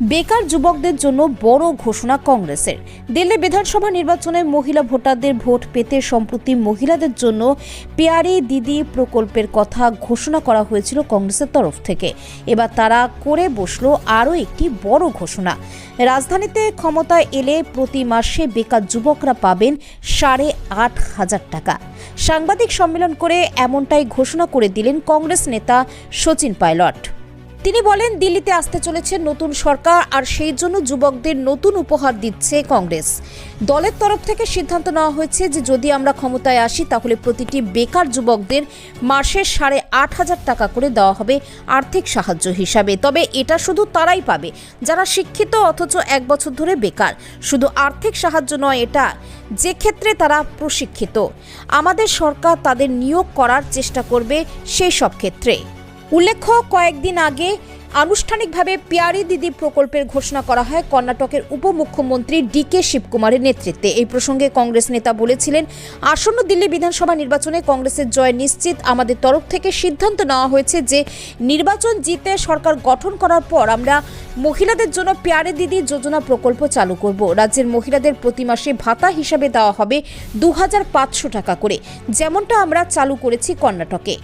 বেকার যুবকদের জন্য বড় ঘোষণা কংগ্রেসের। দিল্লি বিধানসভা নির্বাচনে মহিলা ভোটারদের ভোট পেতে সম্প্রতি মহিলাদের জন্য পেয়ারি দিদি প্রকল্পের কথা ঘোষণা করা হয়েছিল কংগ্রেসের তরফ থেকে। এবার তারা করে বসল আরও একটি বড় ঘোষণা। রাজধানীতে ক্ষমতায় এলে প্রতি মাসে বেকার যুবকরা পাবেন সাড়ে আট হাজার টাকা। সাংবাদিক সম্মেলন করে এমনটাই ঘোষণা করে দিলেন কংগ্রেস নেতা সচিন পাইলট। তিনি বলেন, দিল্লিতে আসতে চলেছে নতুন সরকার আর সেই জন্য যুবকদের নতুন উপহার দিচ্ছে কংগ্রেস। দলের তরফ থেকে সিদ্ধান্ত নেওয়া হয়েছে যে যদি আমরা ক্ষমতায় আসি, তাহলে প্রতিটি বেকার যুবকদের মাসে সাড়ে আট হাজার টাকা করে দেওয়া হবে আর্থিক সাহায্য হিসাবে। তবে এটা শুধু তারাই পাবে, যারা শিক্ষিত অথচ এক বছর ধরে বেকার। শুধু আর্থিক সাহায্য নয়, এটা যে ক্ষেত্রে তারা প্রশিক্ষিত। আমাদের সরকার তাদের নিয়োগ করার চেষ্টা করবে সেই সব ক্ষেত্রে। উল্লেখ্য, কয়েকদিন আগে আনুষ্ঠানিকভাবে পিয়ারি দিদি প্রকল্পের ঘোষণা করা হয় কর্ণাটকের উপমুখ্যমন্ত্রী ডি কে শিবকুমারের নেতৃত্বে। এই প্রসঙ্গে কংগ্রেস নেতা বলেছিলেন, আসন্ন দিল্লি বিধানসভা নির্বাচনে কংগ্রেসের জয় নিশ্চিত। আমাদের তরফ থেকে সিদ্ধান্ত নেওয়া হয়েছে যে নির্বাচন জিতে সরকার গঠন করার পর আমরা মহিলাদের জন্য পেয়ারে দিদি যোজনা প্রকল্প চালু করব। রাজ্যের মহিলাদের প্রতি মাসে ভাতা হিসাবে দেওয়া হবে দু হাজার পাঁচশো টাকা করে, যেমনটা আমরা চালু করেছি কর্ণাটকে।